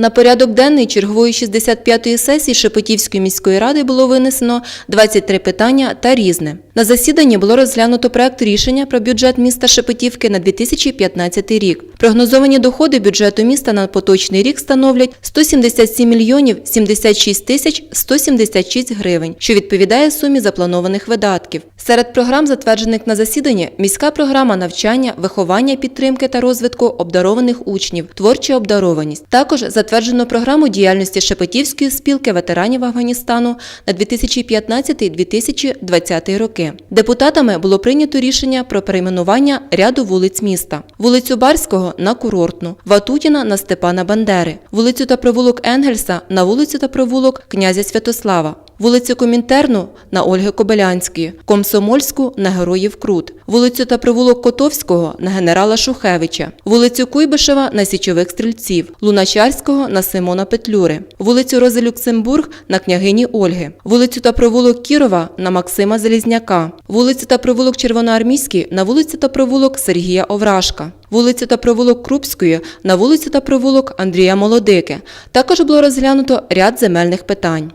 На порядок денний чергової 65-ї сесії Шепетівської міської ради було винесено 23 питання та різне. На засіданні було розглянуто проект рішення про бюджет міста Шепетівки на 2015 рік. Прогнозовані доходи бюджету міста на поточний рік становлять 177 мільйонів 76 тисяч 176 гривень, що відповідає сумі запланованих видатків. Серед програм, затверджених на засіданні, міська програма навчання, виховання, підтримки та розвитку обдарованих учнів, творча обдарованість. Також затверджено програму діяльності Шепетівської спілки ветеранів Афганістану на 2015-2020 роки. Депутатами було прийнято рішення про перейменування ряду вулиць міста: вулицю Барського на Курортну, Ватутіна на Степана Бандери, вулицю та провулок Енгельса на вулицю та провулок князя Святослава. Вулицю Комінтерну на Ольги Кобилянської, Комсомольську на Героїв Крут, вулицю та провулок Котовського на генерала Шухевича, вулицю Куйбишева на Січових стрільців, Луначарського на Симона Петлюри, вулицю Рози Люксембург на княгині Ольги, вулицю та провулок Кірова на Максима Залізняка, вулицю та провулок Червоноармійський на вулицю та провулок Сергія Овражка. Вулицю та провулок Крупської на вулицю та провулок Андрія Молодики. Також було розглянуто ряд земельних питань.